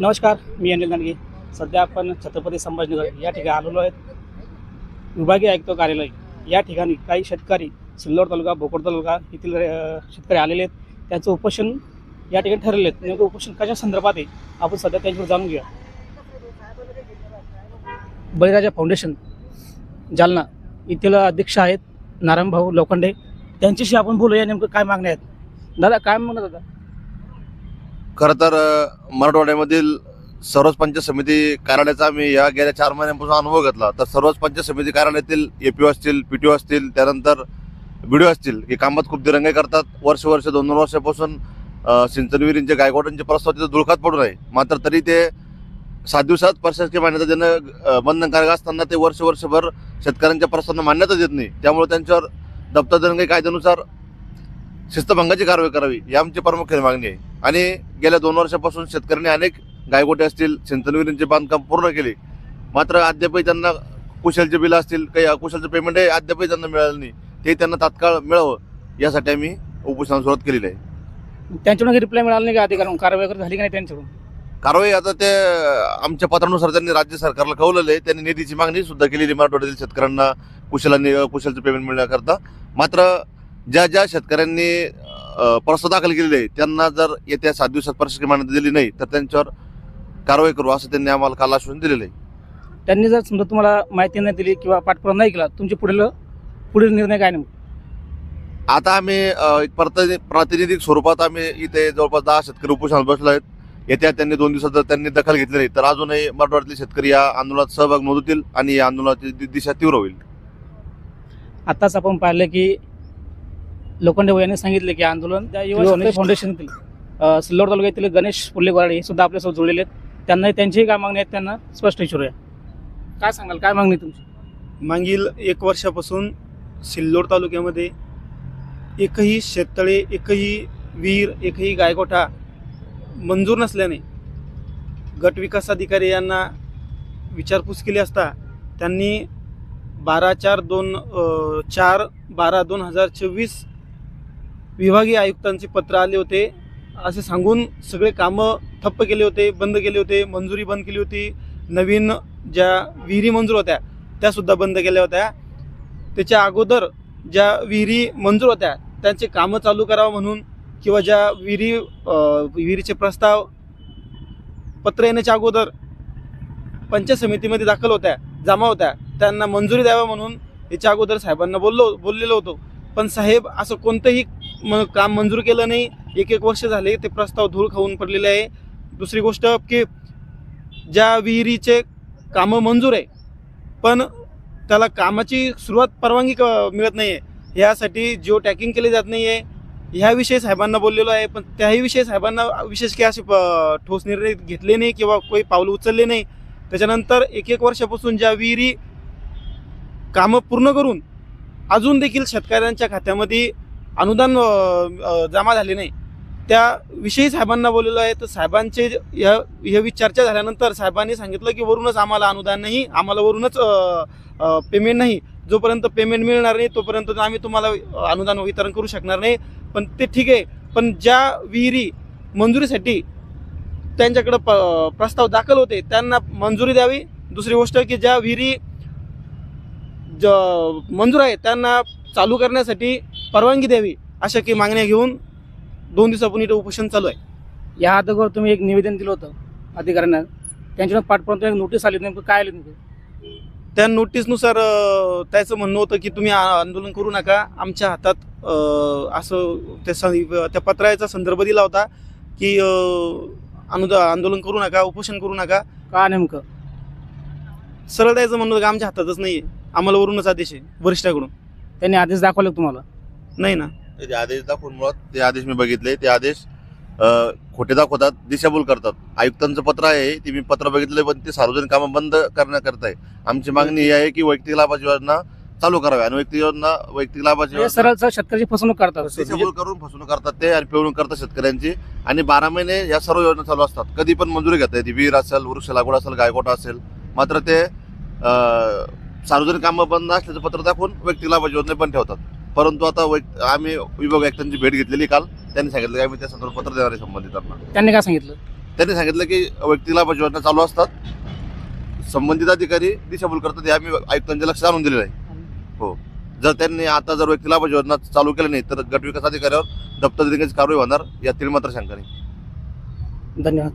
नमस्कार मी अनिल दानगे. सध्या आपण छत्रपती संभाजीनगर या ठिकाणी आलेलो आहेत. विभागीय आयुक्त कार्यालय या ठिकाणी काही शेतकरी सिल्लोड तालुका भोकर तालुका येथील शेतकरी आलेले आहेत. त्यांचं उपोषण या ठिकाणी ठरलेले आहेत नेमकं उपोषण कशा संदर्भात आहे आपण सध्या त्यांच्यावर जाणून घेऊया. बळीराजा फाउंडेशन जालना येथील अध्यक्ष आहेत नारायण भाऊ लोखंडे. त्यांच्याशी आपण बोलूया नेमकं काय मागण्या आहेत. दादा काय म्हणत दादा खरं तर मराठवाड्यामधील सर्वच पंचायत समिती कार्यालयाचा आम्ही या गेल्या चार महिन्यांपासून अनुभव घेतला. तर सर्वच पंचायत समिती कार्यालयातील एपीओ असतील पीटीओ असतील त्यानंतर बीडीओ असतील हे कामात खूप दिरंगाई करतात. वर्ष वर्ष दोन दोन वर्षापासून अ, गायकवाडांचे प्रस्ताव तिथे धुळखात पडून आहे मात्र तरी ते सात दिवसात प्रशासकीय मान्यता देणं बंधनकारक असताना ते वर्ष वर्षभर शेतकऱ्यांच्या प्रस्तावांना मान्यता देत नाही. त्यामुळे त्यांच्यावर दप्तर दिरंगाई कायद्यानुसार शिस्तभंगाची कारवाई करावी ही आमची प्रामुख्याने मागणी आहे. आणि गेल्या दोन वर्षापासून शेतकऱ्यांनी अनेक गायगोटे असतील सिंचन विहिरींचे बांधकाम पूर्ण केले. मात्र अद्यापही त्यांना कुशलचे बिलं असतील काही अकुशलचं पेमेंट आहे अद्यापही त्यांना मिळालं नाही. ते त्यांना तात्काळ मिळावं यासाठी आम्ही उपोषणाला सुरुवात केलेली आहे. त्यांच्याकडून काही रिप्लाय मिळाला नाही का अधिकाऱ्यांना कारवाई वगैरे झाली का नाही त्यांच्याकडून? कारवाई आता ते आमच्या पत्रानुसार त्यांनी राज्य सरकारला कळवलेलं आहे त्यांनी निधीची मागणी सुद्धा केलेली मराठवाड्यातील शेतकऱ्यांना कुशल आणि अकुशलचं पेमेंट मिळण्याकरता. मात्र ज्या ज्या शेतकऱ्यांनी प्रस्ताव दाखल केलेले आहे त्यांना जर येत्या सात दिवसात प्रशासकीय मान्यता दिली नाही तर त्यांच्यावर कारवाई करू असं त्यांनी आम्हाला काल आश्वासन दिलेलं आहे. त्यांनी जर समजा तुम्हाला माहिती नाही दिली किंवा पाठपुरावा नाही केला तुमचे पुढील पुढील निर्णय काय नेमकं? आता आम्ही एक प्रति प्रातिनिधिक स्वरूपात आम्ही इथे जवळपास दहा शेतकरी उपोषणात बसलो आहेत. येत्या त्यांनी दोन दिवसात जर त्यांनी दखल घेतली नाही तर अजूनही मराठवाड्यातले शेतकरी या आंदोलनात सहभाग नोंदवतील आणि या आंदोलनाची दिशा तीव्र होईल. आताच आपण पाहिलं की लोखंडे यांनी सांगितले की आंदोलन त्या युवा शेतकरी फाउंडेशनतील अ, सिल्लोड तालुक्यातील गणेश पुल्ले गोराडे हे सुद्धा आपल्यासोबत जोडलेले आहेत. त्यांनाही त्यांचीही काय मागणी आहेत त्यांना स्पष्ट विचारूया. काय सांगाल? काय मागणी तुमची? मागील एक वर्षापासून सिल्लोड तालुक्यामध्ये एकही शेततळे एकही विहीर एकही गायगोठा मंजूर नसल्याने गट विकास अधिकारी यांना विचारपूस केली असता त्यांनी बारा चार दोन चार बारा दोन हजार चोवीस विभागीय आयुक्तांचे पत्र आले होते. असे सांगून सगळे कामं ठप्प केले होते बंद केले होते मंजुरी बंद केली होती. नवीन ज्या विहिरी मंजूर होत्या त्यासुद्धा बंद केल्या होत्या. त्याच्या अगोदर ज्या विहिरी मंजूर होत्या त्यांचे कामं चालू करावं म्हणून किंवा ज्या विहिरी विहिरीचे प्रस्ताव पत्र येण्याच्या अगोदर पंचायत समितीमध्ये दाखल होत्या जमा होत्या त्यांना मंजुरी द्यावं म्हणून याच्या अगोदर साहेबांना बोललो बोललेलो होतो. पण साहेब असं कोणतंही म काम मंजूर केलं नाही एक एक वर्ष झाले ते प्रस्ताव धूळ खाऊन पडलेले आहे. दुसरी गोष्ट की ज्या विहिरीचे कामं मंजूर आहे पण त्याला कामाची सुरुवात परवानगी क- मिळत नाही आहे ह्यासाठी जिओ टॅकिंग केली जात नाही आहे ह्याविषयी साहेबांना बोललेलो आहे पण त्याही विषयी साहेबांना विशेष काही असे ठोस निर्णय घेतले नाही किंवा काही पावलं उचलले नाही. त्याच्यानंतर एक एक वर्षापासून ज्या विहिरी कामं पूर्ण करून अजून देखील शेतकऱ्यांच्या खात्यामध्ये अनुदान जमा झाले नाही. त्याविषयी साहेबांना बोललेलो आहे. तर साहेबांचे ह्या ह्या चर्चा झाल्यानंतर साहेबांनी सांगितलं की वरूनच आम्हाला अनुदान नाही आम्हाला वरूनच पेमेंट नाही. जोपर्यंत पेमेंट मिळणार नाही तोपर्यंत आम्ही तुम्हाला अनुदान वितरण करू शकणार नाही. पण ते ठीक आहे. पण ज्या विहिरी मंजुरीसाठी त्यांच्याकडं प प्रस्ताव दाखल होते त्यांना मंजुरी द्यावी. दुसरी गोष्ट की ज्या विहिरी ज मंजूर आहे त्यांना चालू करण्यासाठी परवानगी द्यावी अशा काही मागण्या घेऊन दोन दिवसापूर्वी इथं उपोषण चालू आहे. या अगोदर तुम्ही एक निवेदन दिलं होतं अधिकाऱ्यांना. त्यांच्याकडून पाठपुरावा एक नोटीस आली नेमकं काय आली नेमकं? त्या नोटीसनुसार त्याचं म्हणणं होतं की तुम्ही आंदोलन करू नका. आमच्या हातात असं त्या स- त्या पत्राचा संदर्भ दिला होता की अनुदा आंदोलन करू नका उपोषण करू नका. का नेमकं? सरळ द्यायचं म्हणणं होतं की आमच्या हातातच नाही आहे आम्हाला वरूनच आदेश आहे वरिष्ठाकडून. त्यांनी आदेश दाखवले तुम्हाला? नाही ना. ते आदेश दाखवून मुळात ते आदेश मी बघितले. ते आदेश अ, खोटे दाखवतात दिशाभूल करतात. आयुक्तांचं पत्र आहे ते मी पत्र बघितलं पण ते सार्वजनिक कामं बंद करण्याकरता आहे आमची मागणी ही आहे की वैयक्तिक लाभाची योजना चालू करावी आणि वैयक्तिक योजना वैयक्तिक लाभाची हे योजना सरळ सरळ शेतकऱ्याची फसवणूक करतात. दिशाभूल करून फसवणूक करतात ते आणि पिळवणूक करतात शेतकऱ्यांची. आणि बारा महिने या सर्व योजना चालू असतात. कधी पण मंजुरी घेता येते. विहीर असेल वृक्ष लागवड असेल गायकोटा असेल. मात्र ते अ, सार्वजनिक कामं बंद असल्याचं पत्र दाखवून वैयक्तिक लाभाची योजना पण ठेवतात. परंतु आता आम्ही विभाग आयुक्तांची भेट घेतलेली काल. त्यांनी सांगितलं की आम्ही त्या संदर्भात पत्र देणार आहे संबंधितांना. त्यांनी काय सांगितलं? त्यांनी सांगितलं की व्यक्ती लाभ योजना चालू असतात. संबंधित अधिकारी दिशाभूल करतात हे आम्ही आयुक्तांच्या लक्षात आणून दिलेलं आहे. हो. जर त्यांनी आता जर व्यक्ती लाभ योजना चालू केल्या नाही तर गट विकास अधिकाऱ्यावर दप्तर देण्याची कारवाई होणार यातील मात्र शंका नाही. धन्यवाद.